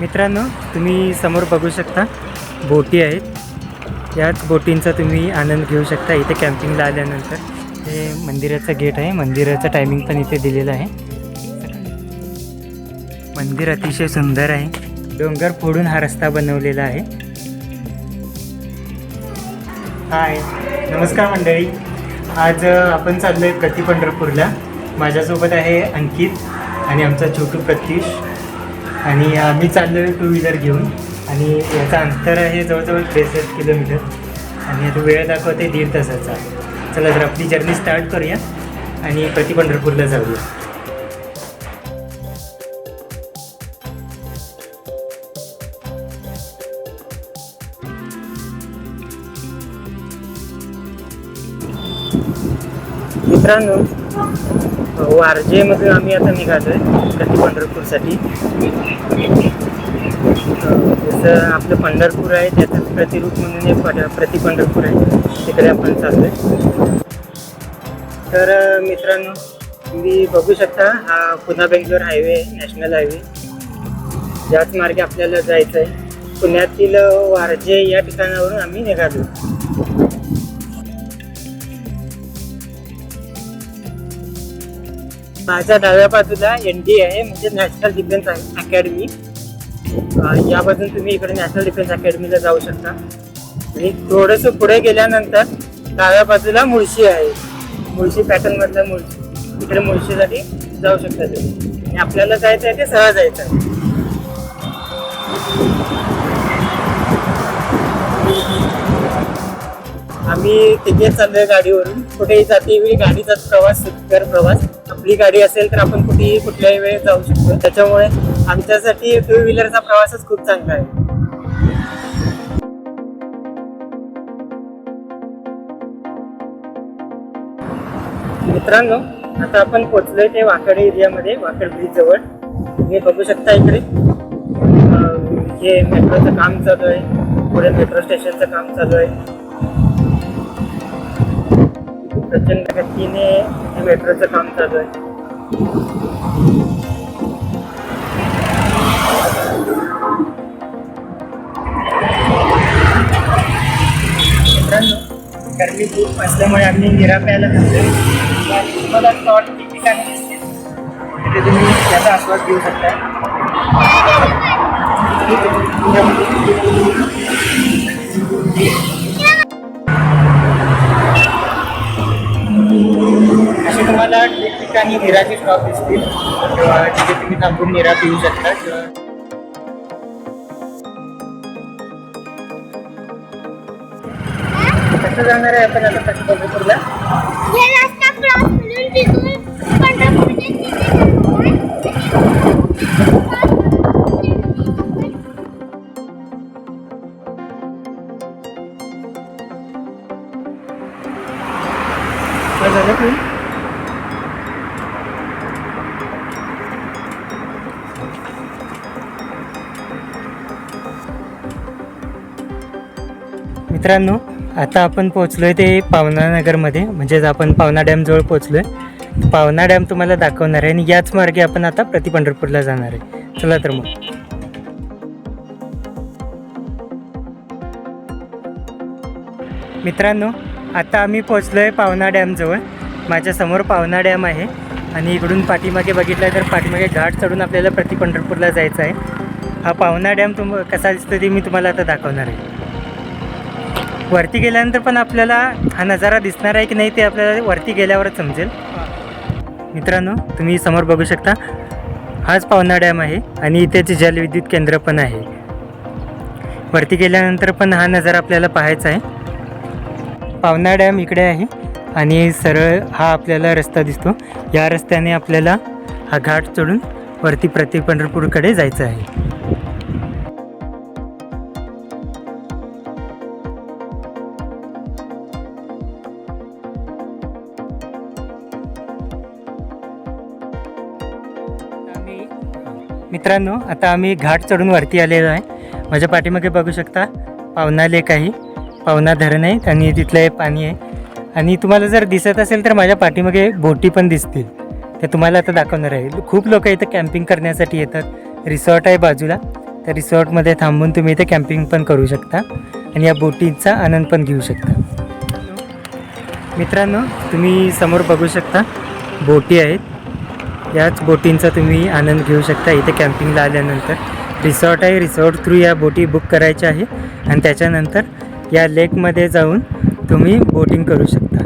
मित्रांनो तुम्ही समोर बघू शकता बोटी आहेत. याच बोटींचा तुम्ही आनंद घेऊ शकता. इथे कॅम्पिंगला आल्यानंतर हे मंदिराचं गेट आहे. मंदिराचं टायमिंग पण इथे दिलेलं आहे. मंदिर अतिशय सुंदर आहे. डोंगर फोडून हा रस्ता बनवलेला आहे. हाय नमस्कार मंडळी. आज आपण चाललो आहे प्रति पंढरपूरला. माझ्यासोबत आहे अंकित आणि आमचा छोटू प्रतीश. आणि आम्ही चाललो आहे टू व्हीलर घेऊन. आणि याचं अंतर आहे जवळजवळ त्रेसष्ट किलोमीटर. आणि आता वेळ दाखवते दीड तासाचा. चला तर आपली जर्नी स्टार्ट करूया आणि प्रति पंढरपूरला जाऊया. मित्रांनो हो, वारजेमध्ये आम्ही आता निघालो आहे प्रति पंढरपूरसाठी जसं आपलं पंढरपूर आहे त्याचं प्रतिरूप म्हणून एक प्रति पंढरपूर आहे तिकडे आपण चाललो आहे तर मित्रांनो तुम्ही बघू शकता हा पुन्हा बेंगलोर हायवे आहे नॅशनल हायवे. ज्याच मार्गे आपल्याला जायचं आहे पुण्यातील वारजे या ठिकाणावरून आम्ही निघालो माझ्या डाव्या बाजूला एन डी आहे म्हणजे नॅशनल डिफेन्स अकॅडमी यापासून तुम्ही इकडे नॅशनल डिफेन्स अकॅडमीला जाऊ शकता. आणि थोडंसं पुढे गेल्यानंतर डाव्या बाजूला मुळशी आहे. मुळशी पॅटर्नमधलं मुळशी. इकडे मुळशीसाठी जाऊ शकता तुम्ही. आणि आपल्याला जायचं आहे ते सहज जायचं आहे. आम्ही तिथे चाललोय गाडीवरून. कुठेही जाते वेळी गाडीचा प्रवास सुखकर प्रवास. आपली गाडी असेल तर आपण कुठेही कुठल्याही वेळेत जाऊ शकतो. त्याच्यामुळे आमच्यासाठी टू व्हीलरचा प्रवासच खूप चांगला आहे. मित्रांनो आता आपण पोहोचलोय ते वाकड एरियामध्ये वाकड ब्रिज जवळ. तुम्ही बघू शकता इकडे. हे मेट्रोचं काम चालू आहे. पुढे मेट्रो स्टेशनचं काम चालू आहे. प्रचंड गतीने मेट्रोचं काम चालू आहे. गर्मी खूप असल्यामुळे आम्ही निरा प्यायला थांबलोय तुम्हाला शॉर्ट ठिकाणी दिसतील तिथे तुम्ही त्याचा आस्वाद घेऊ शकता. तुम्हाला ठिकठिकाणी निराचे स्टॉप दिसतील. तिथे तुम्ही थांबून निरा पिऊ शकता. कसं जाणार आहे आपण आता पंढरपूरला? हे रस्ता मित्रांनो आता आपण पोचलोय ते पावनानगरमध्ये म्हणजेच आपण पावना डॅमजवळ पोचलोय पावना डॅम तुम्हाला दाखवणार आहे आणि याच मार्गे आपण आता प्रति पंढरपूरला जाणार आहे. चला तर मग. मित्रांनो आता आम्ही पोचलो आहे पावना डॅमजवळ माझ्यासमोर पावना डॅम आहे. आणि इकडून पाठीमागे बघितलं तर पाठीमागे घाट चढून आपल्याला प्रति पंढरपूरला जायचं आहे. हा पावना डॅम तुम कसा दिसतो ते मी तुम्हाला आता दाखवणार आहे. वरती गेल्यानंतर पण आपल्याला हा नजारा दिसणार आहे की नाही ते आपल्याला वरती गेल्यावरच समजेल. मित्रांनो तुम्ही समोर बघू शकता हाच पावना डॅम आहे आणि इथेच जलविद्युत केंद्र पण आहे. वरती गेल्यानंतर पण हा नजारा आपल्याला पाहायचा आहे. पावना डॅम इकडे आहे आणि सरळ हा आपल्याला रस्ता दिसतो. या रस्त्याने आपल्याला हा घाट चढून वरती प्रत्येक पंढरपूरकडे जायचं आहे. मित्रांनो आता आम्ही घाट चढून वरती आलेलो आहे. माझ्या पाठीमागे बघू शकता पावना लेक आहे. पावना धरण आहे आणि तिथलं हे पाणी आहे. आणि तुम्हाला जर दिसत असेल तर माझ्या पाठीमागे बोटी पण दिसतील. ते तुम्हाला आता दाखवणार आहे. खूप लोक इथं कॅम्पिंग करण्यासाठी येतात. रिसॉर्ट आहे बाजूला. तर रिसॉर्टमध्ये थांबून तुम्ही इथे कॅम्पिंग पण करू शकता आणि या बोटीचा आनंद पण घेऊ शकता. मित्रांनो तुम्ही समोर बघू शकता बोटी आहेत. याच बोटींचा तुम्ही आनंद घेऊ शकता. इथे कॅम्पिंगला आल्यानंतर रिसॉर्ट आहे. रिसॉर्ट थ्रू या बोटी बुक करायच्या आहे. आणि त्याच्यानंतर या लेकमध्ये जाऊन तुम्ही बोटिंग करू शकता.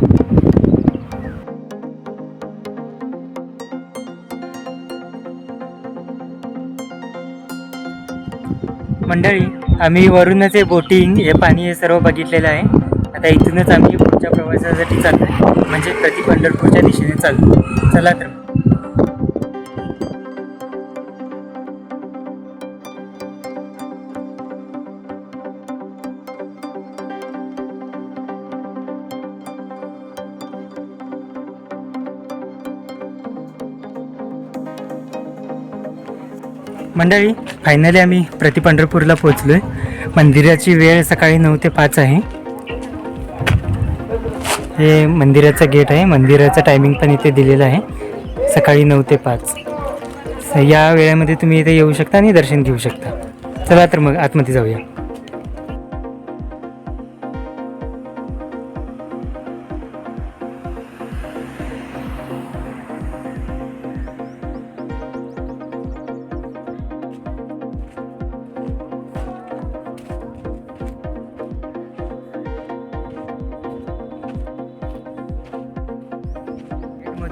मंडळी आम्ही वरूनच हे बोटिंग हे पाणी हे सर्व बघितलेलं आहे. आता इथूनच आम्ही पुढच्या प्रवासासाठी चाललो आहे म्हणजे प्रति पंढरपूरच्या दिशेने चाललो चला तर मंडळी फायनली आम्ही प्रति पंढरपूरला पोहोचलो आहे मंदिराची वेळ सकाळी नऊ ते पाच आहे. हे मंदिराचं गेट आहे. मंदिराचं टायमिंग पण इथे दिलेलं आहे. सकाळी नऊ ते पाच. स- या वेळेमध्ये तुम्ही इथे येऊ शकता आणि दर्शन घेऊ शकता. चला तर मग आतमध्ये जाऊया.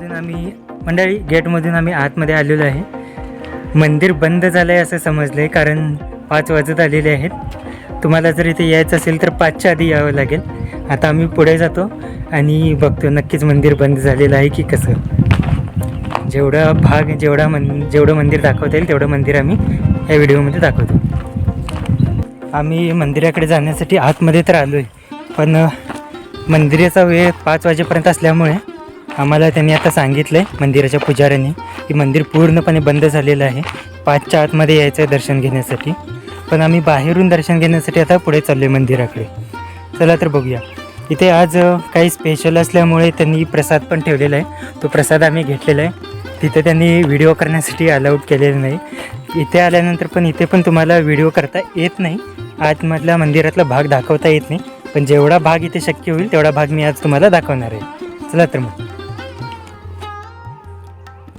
गेटमधून आम्ही मंडळी गेटमधून आम्ही आतमध्ये आलेलो आहे. मंदिर बंद झालं आहे असं समजलं आहे कारण पाच वाजत आलेले आहेत. तुम्हाला जर इथे यायचं असेल तर पाचच्या आधी यावं लागेल. आता आम्ही पुढे जातो आणि बघतो नक्कीच मंदिर बंद झालेलं आहे की कसं. जेवढा भाग जेवढा मन जेवढं मंदिर दाखवता येईल तेवढं मंदिर आम्ही या व्हिडिओमध्ये दाखवतो. आम्ही मंदिराकडे जाण्यासाठी आतमध्ये तर आलो आहे पण मंदिराचा वेळ पाच वाजेपर्यंत असल्यामुळे आम्हाला त्यांनी आता सांगितलं आहे मंदिराच्या पुजाऱ्यांनी की मंदिर पूर्णपणे बंद झालेलं आहे. पाचच्या आतमध्ये यायचं आहे दर्शन घेण्यासाठी. पण आम्ही बाहेरून दर्शन घेण्यासाठी आता पुढे चाललो आहे मंदिराकडे. चला तर बघूया. इथे आज काही स्पेशल असल्यामुळे त्यांनी प्रसाद पण ठेवलेला आहे. तो प्रसाद आम्ही घेतलेला आहे. तिथे त्यांनी व्हिडिओ करण्यासाठी अलाउड केलेलं नाही. इथे आल्यानंतर पण इथे पण तुम्हाला व्हिडिओ करता येत नाही. आतमधल्या मंदिरातला भाग दाखवता येत नाही. पण जेवढा भाग इथे शक्य होईल तेवढा भाग मी आज तुम्हाला दाखवणार आहे. चला तर मग.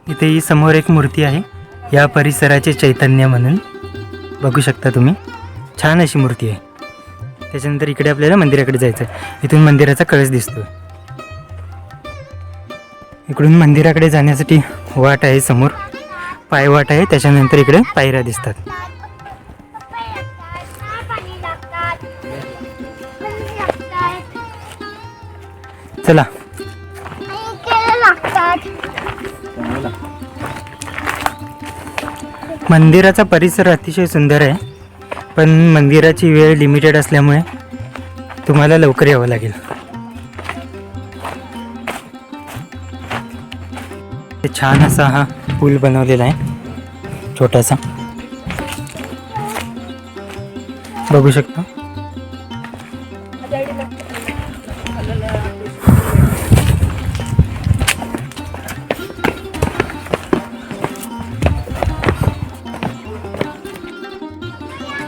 इथे ही समोर एक मूर्ती आहे. या परिसराचे चैतन्य म्हणून. बघू शकता तुम्ही. छान अशी मूर्ती आहे. त्याच्यानंतर इकडे आपल्याला मंदिराकडे जायचं आहे. इथून मंदिराचा कळस दिसतो इकडून मंदिराकडे जाण्यासाठी वाट आहे समोर. पायवाट आहे. त्याच्यानंतर इकडे पायऱ्या दिसतात. चला. मंदिराचा परिसर अतिशय सुंदर आहे. पण मंदिराची वेळ लिमिटेड असल्यामुळे तुम्हाला लवकर यावं लागेल. ते छान असा हा पूल बनवलेला आहे. छोटासा. बघू शकता.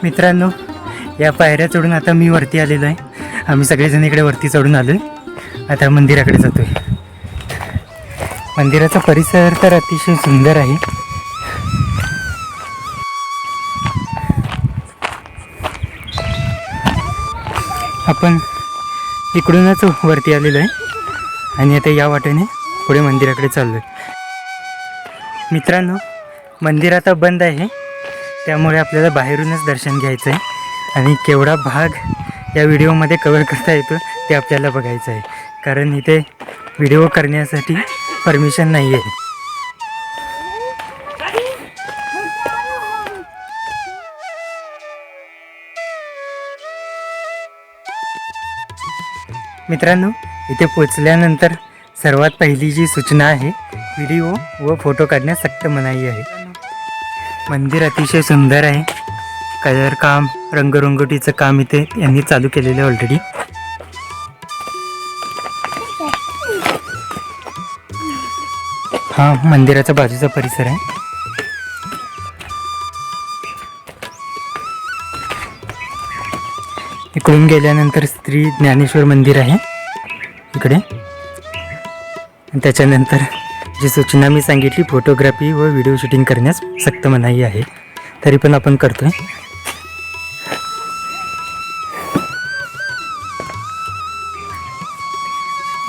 मित्रांनो या पायऱ्या चढून आता मी वरती आलेलो आहे. आम्ही सगळेजण इकडे वरती चढून आलो आहे आता मंदिराकडे जातो आहे मंदिराचा परिसर तर अतिशय सुंदर आहे. आपण इकडूनच वरती आलेलो आहे. आणि आता या वाटेने पुढे मंदिराकडे चाललो आहे मित्रांनो मंदिर आता बंद आहे. त्यामुळे आपल्याला बाहेरूनच दर्शन घ्यायचं आहे आणि केवढा भाग या व्हिडिओमध्ये कवर करता येतो ते आपल्याला बघायचं आहे कारण इथे व्हिडिओ करण्यासाठी परमिशन नाही आहे मित्रांनो इथे पोचल्यानंतर सर्वात पहिली जी सूचना आहे व्हिडिओ व फोटो काढण्यास सक्त मनाई आहे. मंदिर अतिशय सुंदर आहे. कलर काम रंगरंगोटीचं काम इथे यांनी चालू केलेलं आहे ऑलरेडी हा मंदिराच्या बाजूचा परिसर आहे. इकडून गेल्यानंतर श्री ज्ञानेश्वर मंदिर आहे. इकडे. त्याच्यानंतर जी सूचना मी सांगितली फोटोग्राफी व व्हिडिओ शूटिंग करण्यास सक्त मनाई आहे. तरी पण आपण करतोय.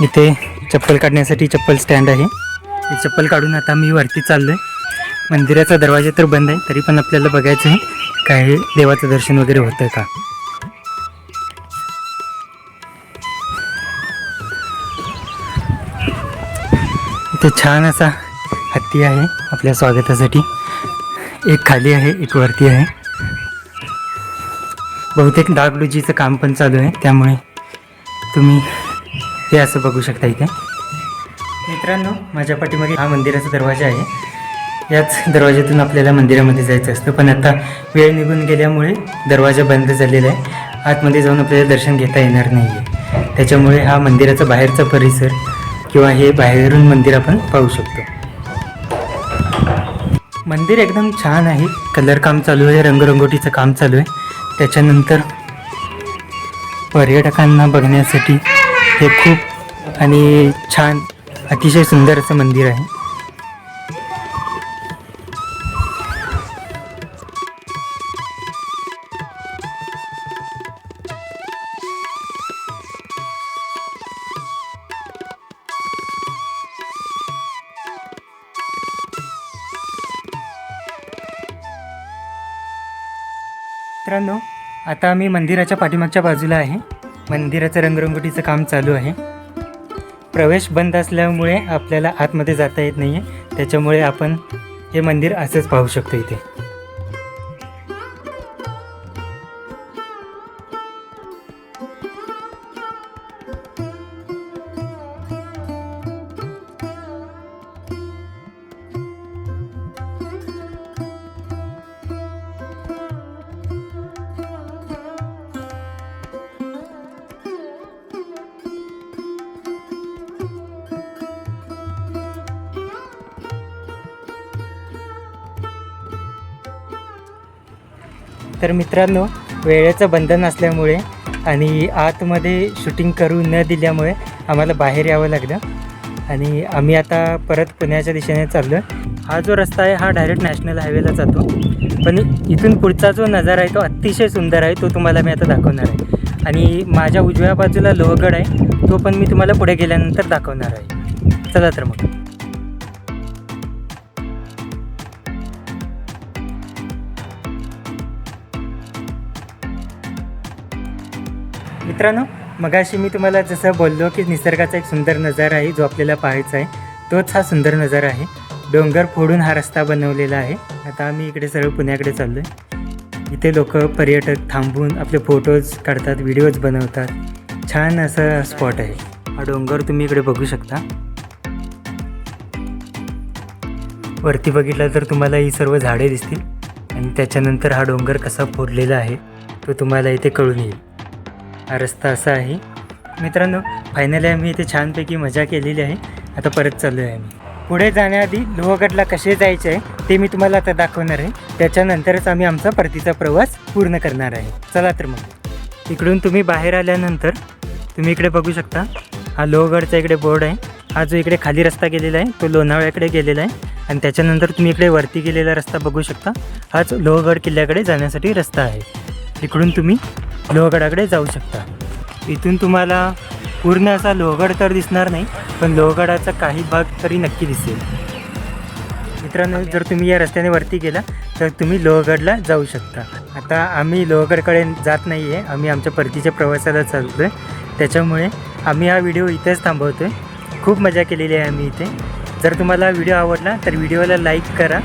इथे चप्पल काढण्यासाठी चप्पल स्टँड आहे. ते चप्पल काढून आता मी वरती चाललो आहे मंदिराचा दरवाजा तर बंद आहे तरी पण आपल्याला बघायचं आहे काय देवाचं दर्शन वगैरे होतं का? इथे छान असा हत्ती आहे आपल्या स्वागतासाठी. एक खाली आहे एक वरती आहे. बहुतेक डागडुजीचं काम पण चालू आहे त्यामुळे तुम्ही हे असं बघू शकता इथे. मित्रांनो माझ्या पाठीमागे हा मंदिराचा दरवाजा आहे. याच दरवाज्यातून आपल्याला मंदिरामध्ये जायचं असतं पण आता वेळ निघून गेल्यामुळे दरवाजा बंद झालेला आहे. आतमध्ये जाऊन आपल्याला दर्शन घेता येणार नाही आहे त्याच्यामुळे हा मंदिराचा बाहेरचा परिसर किंवा हे बाहेरून मंदिर आपण पाहू शकतो. मंदिर एकदम छान आहे. कलर काम चालू आहे रंगरंगोटीचं काम चालू आहे. त्याच्यानंतर पर्यटकांना बघण्यासाठी हे खूप आणि छान अतिशय सुंदर असं मंदिर आहे. मित्रांनो आता आम्ही मंदिराच्या पाठीमागच्या बाजूला आहे. मंदिराचं रंगरंगोटीचं काम चालू आहे. प्रवेश बंद असल्यामुळे आपल्याला आतमध्ये जाता येत नाही आहे त्याच्यामुळे आपण हे मंदिर असंच पाहू शकतो इथे. तर मित्रांनो वेळेचं बंधन असल्यामुळे आणि आतमध्ये शूटिंग करू न दिल्यामुळे आम्हाला बाहेर यावं लागलं. आणि आम्ही आता परत पुण्याच्या दिशेने चाललो आहे. हा जो रस्ता आहे हा डायरेक्ट नॅशनल हायवेला जातो. पण इथून पुढचा जो नजारा आहे तो अतिशय सुंदर आहे तो तुम्हाला मी आता दाखवणार आहे. आणि माझ्या उजव्या बाजूला लोहगड आहे तो पण मी तुम्हाला पुढे गेल्यानंतर दाखवणार आहे. चला तर मग. मित्रांनो मगाशी मी तुम्हाला जसं बोललो की निसर्गाचा एक सुंदर नजारा आहे जो आपल्याला पाहायचा आहे तोच हा सुंदर नजारा आहे. डोंगर फोडून हा रस्ता बनवलेला आहे. आता आम्ही इकडे सरळ पुण्याकडे चाललो आहे इथे लोक पर्यटक थांबून आपले फोटोज काढतात व्हिडिओज बनवतात. छान असं स्पॉट आहे. हा डोंगर तुम्ही इकडे बघू शकता. वरती बघितलं तर तुम्हाला ही सर्व झाडे दिसतील. आणि त्याच्यानंतर हा डोंगर कसा फोडलेला आहे तो तुम्हाला इथे कळून येईल. रस्ता असा आहे. मित्रांनो फायनली आम्ही इथे छानपैकी मजा केलेली आहे. आता परत चाललो आहे आम्ही. पुढे जाण्याआधी लोहगडला कसे जायचे आहे ते मी तुम्हाला आता दाखवणार आहे. त्याच्यानंतरच आम्ही आमचा परतीचा प्रवास पूर्ण करणार आहे. चला तर मग. इकडून तुम्ही बाहेर आल्यानंतर तुम्ही इकडे बघू शकता. हा लोहगडचा इकडे बोर्ड आहे. हा जो इकडे खाली रस्ता गेलेला आहे तो लोणावळ्याकडे गेलेला आहे. आणि त्याच्यानंतर तुम्ही इकडे वरती गेलेला रस्ता बघू शकता. हाच लोहगड किल्ल्याकडे जाण्यासाठी रस्ता आहे. इकडून तुम्ही लोहगडाकडे जाऊ शकता. इथून तुम्हाला पूर्ण असा लोहगड तर दिसणार नाही पण लोहगडाचा काही भाग तरी नक्की दिसेल. मित्रांनो जर तुम्ही या रस्त्याने वरती गेला तर तुम्ही लोहगडला जाऊ शकता. आता आम्ही लोहगडकडे जात नाही आहे आम्ही आमच्या परतीच्या प्रवासाला चालतो आहे त्याच्यामुळे आम्ही हा व्हिडिओ इथेच थांबवतो आहे खूप मजा केलेली आहे आम्ही इथे. जर तुम्हाला व्हिडिओ आवडला तर व्हिडिओला लाईक करा.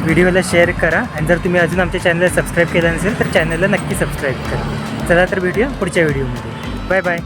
व्हिडिओला शेअर करा आणि जर तुम्ही अजून आमच्या चॅनलला सबस्क्राईब केलं नसेल तर चॅनलला नक्की सबस्क्राईब करा. चला तर भेटूया पुढच्या व्हिडिओमध्ये. Bye bye